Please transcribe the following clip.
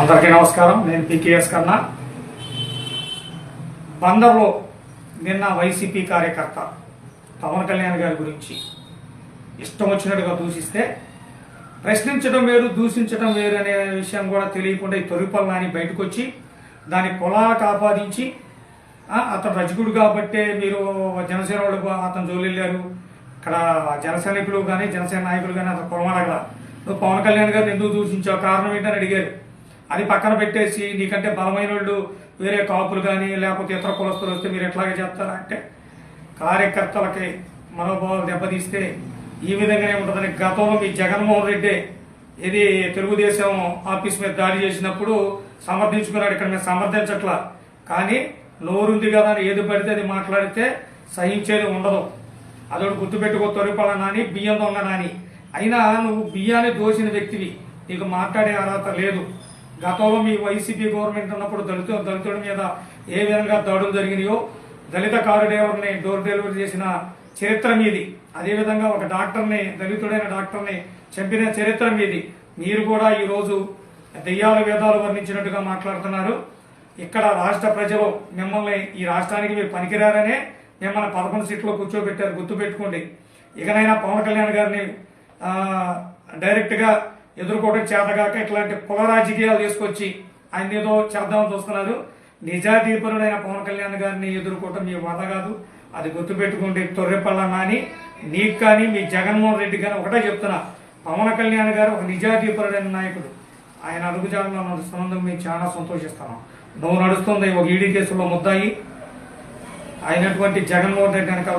అందరికీ నమస్కారం. నేను పికేఎస్ కన్నా. బందర్లో నిన్న వైసీపీ కార్యకర్త పవన్ కళ్యాణ్ గారి గురించి ఇష్టం వచ్చినట్టుగా దూషిస్తే ప్రశ్నించడం వేరు దూషించడం వేరు అనే విషయం కూడా తెలియకుండా ఈ తొలిపల్ నాని బయటకు వచ్చి దాని పొలాలకు ఆపాదించి అతను రజకుడు కాబట్టి మీరు జనసేన వాళ్ళు అతను జోలిల్లారు ఇక్కడ జనసైనికులు కానీ జనసేన నాయకులు కానీ అతను కులమడగల నువ్వు పవన్ కళ్యాణ్ గారిని ఎందుకు దూషించావు? కారణం ఏంటని అడిగారు. అది పక్కన పెట్టేసి నీకంటే బలమైన వాళ్ళు వేరే కాపులు కానీ లేకపోతే ఇతర కులస్తులు వస్తే మీరు ఎట్లాగే చేస్తారా అంటే కార్యకర్తలకి మనోభావాలు దెబ్బతీస్తే ఈ విధంగానే ఉంటుందని గతంలో మీ జగన్మోహన్ రెడ్డి ఇది తెలుగుదేశం ఆఫీస్ మీద దాడి చేసినప్పుడు సమర్థించుకున్నాడు ఇక్కడ మేము సమర్థించట్లా. కానీ నోరుంది కదా అని ఏది పడితే అది మాట్లాడితే సహించేది ఉండదు. అదొకటి గుర్తుపెట్టుకో తొలిపల నాని బియ్యం దొంగ నాని. అయినా నువ్వు బియ్యాన్ని దోచిన వ్యక్తివి. నీకు మాట్లాడే అర్హత లేదు. గతంలో మీ వైసీపీ గవర్నమెంట్ ఉన్నప్పుడు దళిత దళితుడి మీద ఏ విధంగా దాడులు జరిగినాయో దళిత కారు డ్రైవర్ని డోర్ డెలివరీ చేసిన చరిత్ర మీది. అదేవిధంగా ఒక డాక్టర్ని దళితుడైన డాక్టర్ని చంపిన చరిత్ర మీది. మీరు కూడా ఈరోజు దెయ్యాల వేదాలు వర్ణించినట్టుగా మాట్లాడుతున్నారు. ఇక్కడ రాష్ట్ర ప్రజలు మిమ్మల్ని ఈ రాష్ట్రానికి మీరు పనికిరారనే మిమ్మల్ని పదకొండు సీట్లో కూర్చోబెట్టారు. గుర్తుపెట్టుకోండి. ఇకనైనా పవన్ కళ్యాణ్ గారిని డైరెక్ట్గా ఎదుర్కోవడం చేతగాక ఇట్లాంటి కుల రాజకీయాలు తీసుకొచ్చి ఆయన ఏదో చేద్దామని చూస్తున్నారు. నిజాధిపరుడైన పవన్ కళ్యాణ్ గారిని ఎదుర్కోవటం మీ వద కాదు. అది గుర్తుపెట్టుకుంటే తొర్రెపల్లన్నా అని నీకు కానీ మీ జగన్మోహన్ రెడ్డి కానీ ఒకటే చెప్తున్నా. పవన్ కళ్యాణ్ గారు ఒక నిజాధిపరుడైన నాయకుడు. ఆయన అడుగుజాడలో నడుస్తున్నందుకు మేము చాలా సంతోషిస్తున్నాం. నువ్వు నడుస్తుంది ఒక ఈడీ కేసులో ముద్దాయి. అయినటువంటి జగన్మోహన్ రెడ్డి వెనకాల